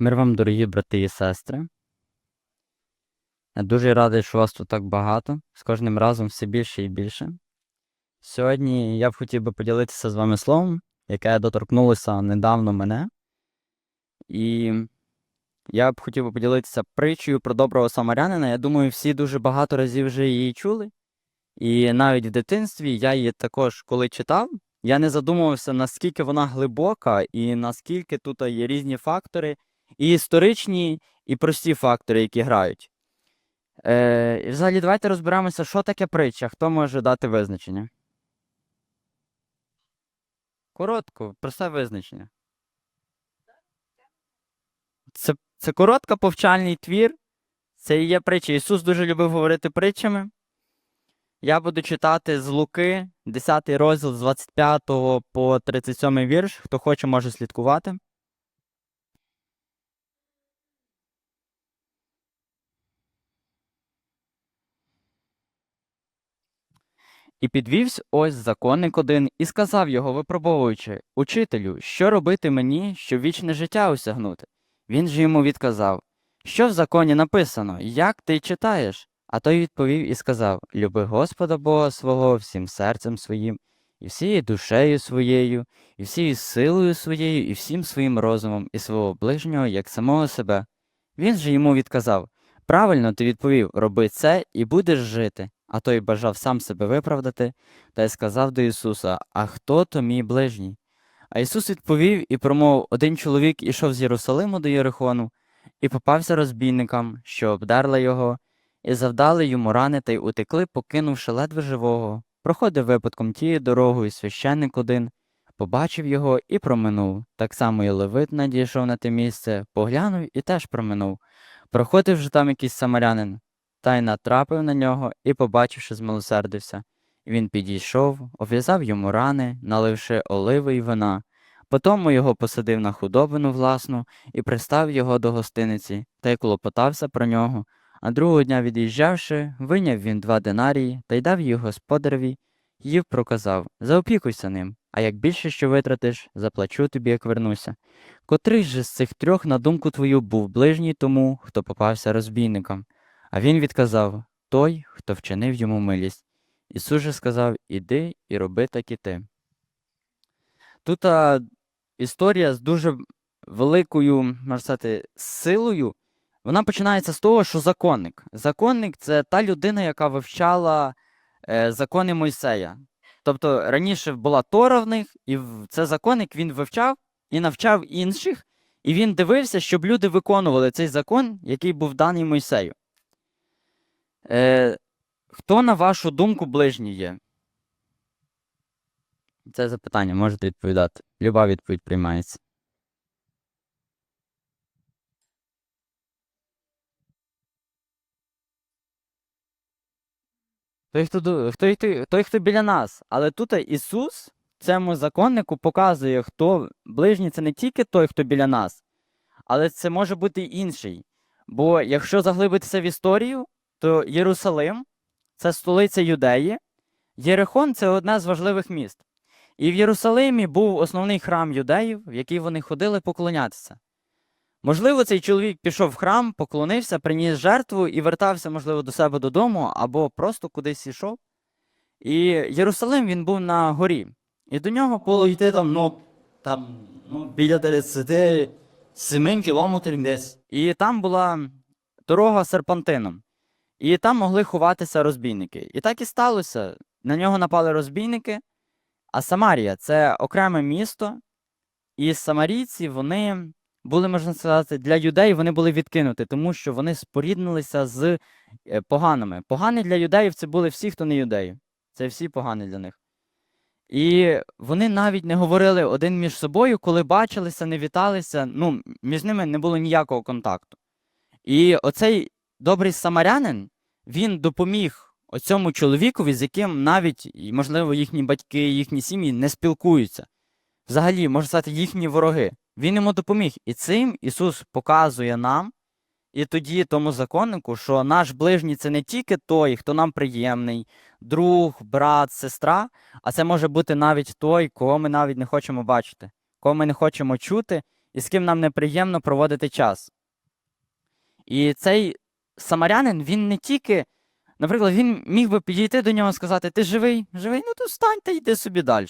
Мир вам, дорогі брати і сестри. Я дуже радий, що вас тут так багато, з кожним разом все більше і більше. Сьогодні я б хотів би поділитися з вами словом, яке доторкнулося недавно мене. І я б хотів би поділитися притчею про доброго самарянина. Я думаю, всі дуже багато разів вже її чули. І навіть в дитинстві я її також, коли читав, я не задумувався, наскільки вона глибока і наскільки тут є різні фактори, і історичні, і прості фактори, які грають. Е, і взагалі, давайте розберемося, що таке притча, хто може дати визначення. Коротко, просте визначення. Це, це коротко повчальний твір. Це і є притча. Ісус дуже любив говорити притчами. Я буду читати з Луки, 10 розділ з 25 по 37 вірш. Хто хоче, може слідкувати. І підвівсь ось законник один і сказав його, випробовуючи, Учителю, що робити мені, щоб вічне життя осягнути? Він же йому відказав, Що в законі написано, як ти читаєш? А той відповів і сказав Люби Господа Бога свого всім серцем своїм, і всією душею своєю, і всією силою своєю, і всім своїм розумом, і свого ближнього, як самого себе. Він же йому відказав Правильно ти відповів, роби це і будеш жити. А той бажав сам себе виправдати, та й сказав до Ісуса А хто то мій ближній? А Ісус відповів і промовив один чоловік ішов з Єрусалиму до Єрихону, і попався розбійникам, що обдерли його, і завдали йому рани та й утекли, покинувши ледве живого. Проходив випадком тією дорогою священник один, побачив його і проминув. Так само і Левит надійшов на те місце, поглянув і теж проминув. Проходив же там якийсь самарянин, та й натрапив на нього і, побачивши, змилосердився. Він підійшов, обв'язав йому рани, наливши оливи й вина. Потому його посадив на худобину власну і пристав його до гостиниці, та й клопотався про нього. А другого дня від'їжджавши, виняв він два динарії та й дав їх господареві, їв проказав Заопікуйся ним, а як більше що витратиш, заплачу тобі, як вернуся. Котрий же з цих трьох, на думку твою, був ближній тому, хто попався розбійникам? А він відказав той, хто вчинив йому милість. Ісус же сказав Іди і роби так і ти. Тут а, історія з дуже великою, можна сказати, силою. Вона починається з того, що законник. Законник це та людина, яка вивчала е, закони Мойсея. Тобто раніше була Тора в них, і це законник він вивчав і навчав інших, і він дивився, щоб люди виконували цей закон, який був даний Мойсею. Е, хто, на вашу думку, ближній є? Це запитання можете відповідати. Люба відповідь приймається. Той, хто, той, той, хто біля нас. Але тут Ісус цьому законнику показує, хто ближній це не тільки той, хто біля нас, але це може бути й інший. Бо якщо заглибитися в історію, то Єрусалим це столиця Юдеї, Єрихон це одне з важливих міст. І в Єрусалимі був основний храм юдеїв, в який вони ходили поклонятися. Можливо, цей чоловік пішов в храм, поклонився, приніс жертву і вертався, можливо, до себе додому або просто кудись йшов. І Єрусалим він був на горі. І до нього було йти там, ну, там, ну, біля 37 кілометрів десь. І там була дорога серпантином. І там могли ховатися розбійники. І так і сталося. На нього напали розбійники. А Самарія це окреме місто, і самарійці вони були, можна сказати, для юдеїв вони були відкинуті, тому що вони споріднилися з е, поганими. Погані для юдеїв це були всі, хто не юдеї. Це всі погані для них. І вони навіть не говорили один між собою, коли бачилися, не віталися. Ну, між ними не було ніякого контакту. І оцей добрий самарянин він допоміг оцьому чоловікові, з яким навіть, можливо, їхні батьки, їхні сім'ї не спілкуються. Взагалі, можна сказати, їхні вороги. Він йому допоміг. І цим Ісус показує нам, і тоді тому законнику, що наш ближній це не тільки той, хто нам приємний, друг, брат, сестра, а це може бути навіть той, кого ми навіть не хочемо бачити, кого ми не хочемо чути, і з ким нам неприємно проводити час. І цей самарянин, він не тільки, наприклад, він міг би підійти до нього і сказати: Ти живий? Живий? Ну то встань та йди собі далі.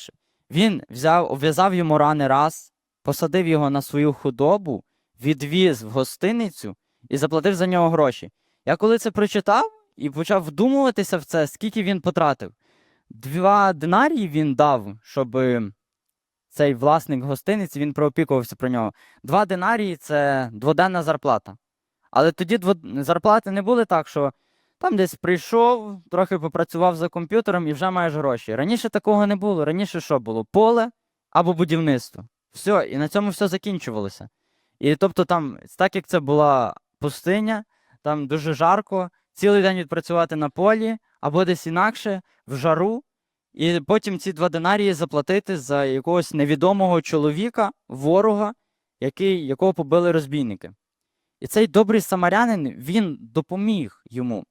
Він взяв, обв'язав йому рани раз, посадив його на свою худобу, відвіз в гостиницю і заплатив за нього гроші. Я коли це прочитав і почав вдумуватися в це, скільки він потратив. Два динарії він дав, щоб цей власник гостиниці він проопікувався про нього. Два динарії це дводенна зарплата. Але тоді зарплати не були так, що там десь прийшов, трохи попрацював за комп'ютером і вже маєш гроші. Раніше такого не було. Раніше що було? Поле або будівництво. Все, і на цьому все закінчувалося. І тобто, там, так як це була пустиня, там дуже жарко, цілий день відпрацювати на полі, або десь інакше, в жару, і потім ці два динарії заплатити за якогось невідомого чоловіка, ворога, який, якого побили розбійники. І цей добрий самарянин він допоміг йому.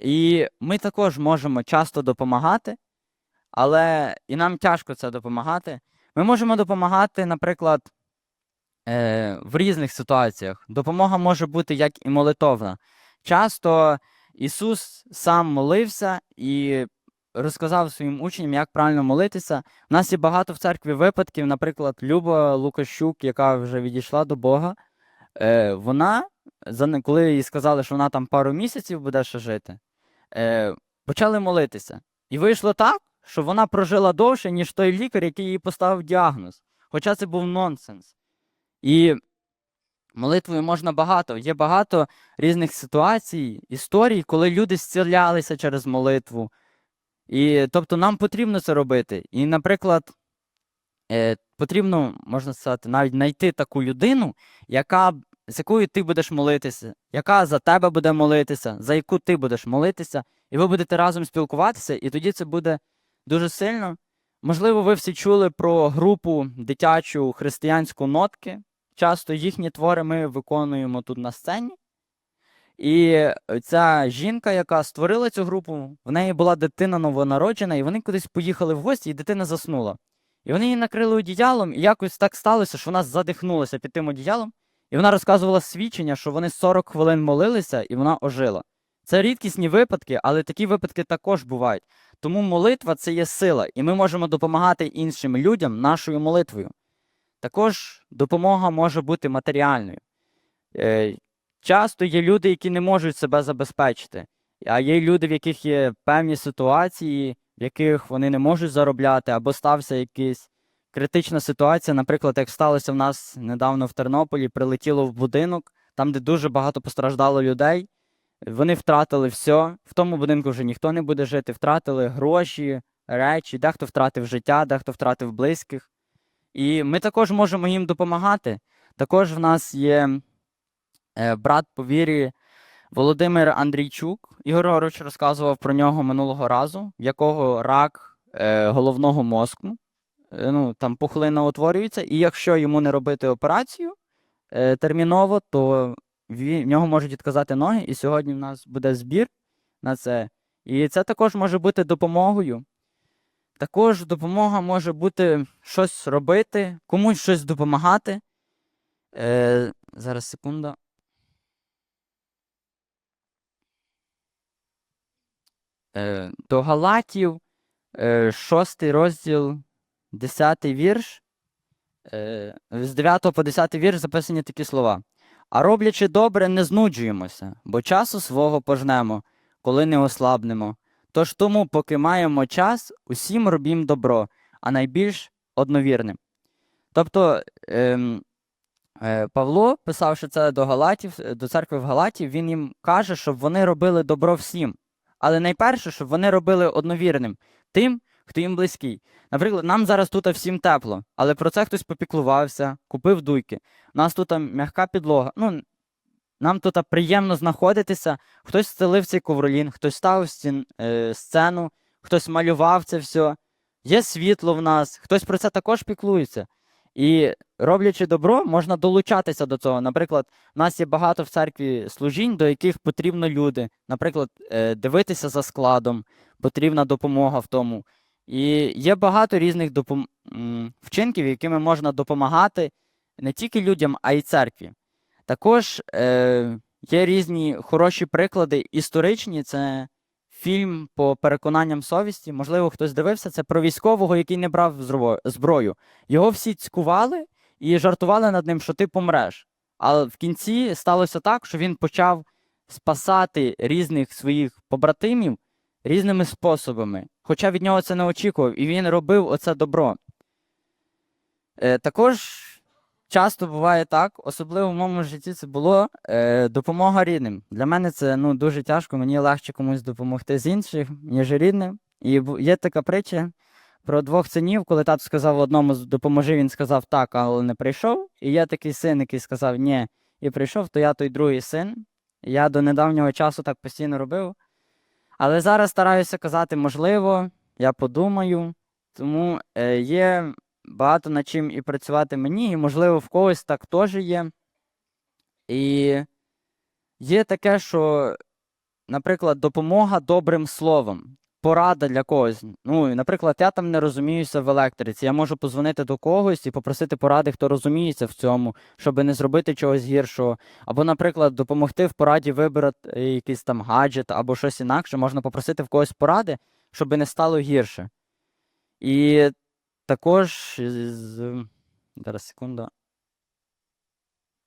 І ми також можемо часто допомагати, але і нам тяжко це допомагати. Ми можемо допомагати, наприклад, е, в різних ситуаціях. Допомога може бути як і молитовна. Часто Ісус сам молився і розказав своїм учням, як правильно молитися. У нас є багато в церкві випадків, наприклад, Люба Лукащук, яка вже відійшла до Бога. Е, вона, коли їй сказали, що вона там пару місяців буде ще жити, е, почали молитися. І вийшло так, що вона прожила довше, ніж той лікар, який їй поставив діагноз. Хоча це був нонсенс. І молитвою можна багато. Є багато різних ситуацій, історій, коли люди зцілялися через молитву. І тобто нам потрібно це робити. І, наприклад, е, потрібно, можна сказати, навіть знайти таку людину, яка, б- з якою ти будеш молитися, яка за тебе буде молитися, за яку ти будеш молитися, і ви будете разом спілкуватися, і тоді це буде дуже сильно. Можливо, ви всі чули про групу дитячу християнську нотки. Часто їхні твори ми виконуємо тут на сцені. І ця жінка, яка створила цю групу, в неї була дитина новонароджена, і вони кудись поїхали в гості, і дитина заснула. І вони її накрили одіялом, і якось так сталося, що вона задихнулася під тим одіялом, і вона розказувала свідчення, що вони 40 хвилин молилися, і вона ожила. Це рідкісні випадки, але такі випадки також бувають. Тому молитва це є сила, і ми можемо допомагати іншим людям нашою молитвою. Також допомога може бути матеріальною. Е, часто є люди, які не можуть себе забезпечити, а є люди, в яких є певні ситуації, в яких вони не можуть заробляти, або стався якась критична ситуація, наприклад, як сталося в нас недавно в Тернополі, прилетіло в будинок, там, де дуже багато постраждало людей. Вони втратили все. В тому будинку вже ніхто не буде жити, втратили гроші, речі, дехто втратив життя, дехто втратив близьких. І ми також можемо їм допомагати. Також в нас є е, брат по вірі Володимир Андрійчук. Ігор Горович розказував про нього минулого разу, в якого рак е, головного мозку. Е, ну, там пухлина утворюється, і якщо йому не робити операцію е, терміново, то в нього можуть відказати ноги, і сьогодні в нас буде збір на це. І це також може бути допомогою. Також допомога може бути щось робити, комусь щось допомагати. Е, зараз секунда. Е, до Галатів, е, 6 розділ, 10 вірш. Е, з 9 по 10 вірш записані такі слова. А роблячи добре, не знуджуємося, бо часу свого пожнемо, коли не ослабнемо. Тож тому, поки маємо час, усім робім добро, а найбільш одновірним. Тобто ем, е, Павло, писавши це до Галатів, е, до церкви в Галатів, він їм каже, щоб вони робили добро всім. Але найперше, щоб вони робили одновірним тим, хто їм близький. Наприклад, нам зараз тут всім тепло, але про це хтось попіклувався, купив дуйки. У нас тут м'яка підлога. Ну, нам тут приємно знаходитися. Хтось стелив цей ковролін, хтось ставив стін, е, сцену, хтось малював це все. Є світло в нас, хтось про це також піклується. І роблячи добро, можна долучатися до цього. Наприклад, у нас є багато в церкві служінь, до яких потрібно люди. Наприклад, е, дивитися за складом, потрібна допомога в тому. І є багато різних допом... вчинків, якими можна допомагати не тільки людям, а й церкві. Також е, є різні хороші приклади історичні. Це фільм по переконанням совісті. Можливо, хтось дивився. Це про військового, який не брав зброю. Його всі цькували і жартували над ним, що ти помреш. Але в кінці сталося так, що він почав спасати різних своїх побратимів різними способами. Хоча від нього це не очікував, і він робив оце добро. Е, також часто буває так, особливо в моєму житті це було е, допомога рідним. Для мене це ну, дуже тяжко, мені легше комусь допомогти з інших, ніж рідним. І є така притча про двох синів, коли тато сказав одному допоможи, він сказав так, але не прийшов. І є такий син, який сказав ні, і прийшов, то я той другий син. Я до недавнього часу так постійно робив. Але зараз стараюся казати, можливо, я подумаю. Тому е, є багато над чим і працювати мені, і, можливо, в когось так теж є. І є таке, що, наприклад, допомога добрим словом, порада для когось. Ну, наприклад, я там не розуміюся в електриці. Я можу позвонити до когось і попросити поради, хто розуміється в цьому, щоб не зробити чогось гіршого. Або, наприклад, допомогти в пораді вибрати якийсь там гаджет або щось інакше, можна попросити в когось поради, щоб не стало гірше. І також. Зараз секунду.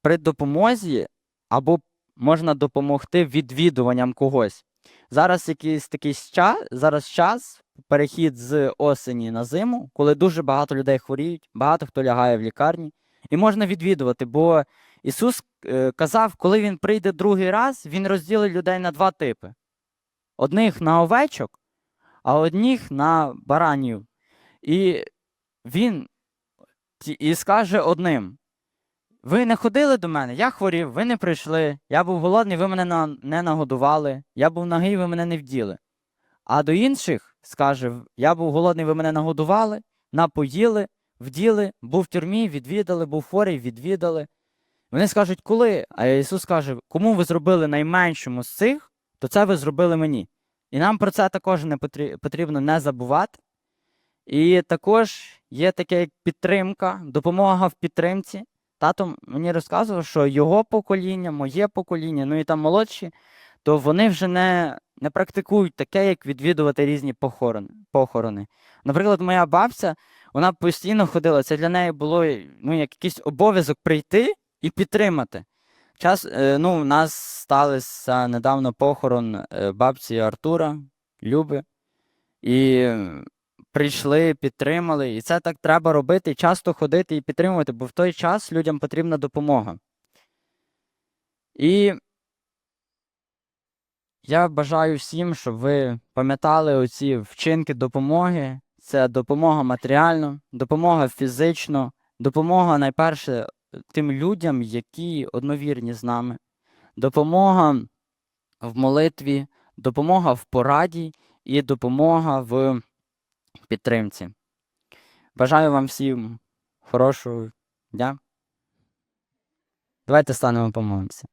При допомозі або можна допомогти відвідуванням когось. Зараз якийсь такий час, зараз час, перехід з осені на зиму, коли дуже багато людей хворіють, багато хто лягає в лікарні, і можна відвідувати, бо Ісус е, казав, коли Він прийде другий раз, Він розділить людей на два типи: одних на овечок, а одних на баранів. І він і скаже одним: Ви не ходили до мене, я хворів, ви не прийшли, я був голодний, ви мене на- не нагодували, я був нагий, ви мене не вділи. А до інших скаже: Я був голодний, ви мене нагодували, напоїли, вділи, був в тюрмі, відвідали, був хворий, відвідали. Вони скажуть, коли? А Ісус каже, кому ви зробили найменшому з цих, то це ви зробили мені. І нам про це також не потрібно не забувати. І також є таке як підтримка, допомога в підтримці. Тато мені розказував, що його покоління, моє покоління, ну і там молодші, то вони вже не, не практикують таке, як відвідувати різні похорони. похорони. Наприклад, моя бабця, вона постійно ходила, це для неї було ну, як якийсь обов'язок прийти і підтримати. Час, е, ну, у нас стався недавно похорон е, бабці Артура, Люби. І прийшли, підтримали. І це так треба робити, часто ходити і підтримувати, бо в той час людям потрібна допомога. І я бажаю всім, щоб ви пам'ятали оці вчинки допомоги. Це допомога матеріально, допомога фізично, допомога найперше тим людям, які одновірні з нами, допомога в молитві, допомога в пораді і допомога в підтримці. Бажаю вам всім хорошого дня. Давайте станемо помолимося.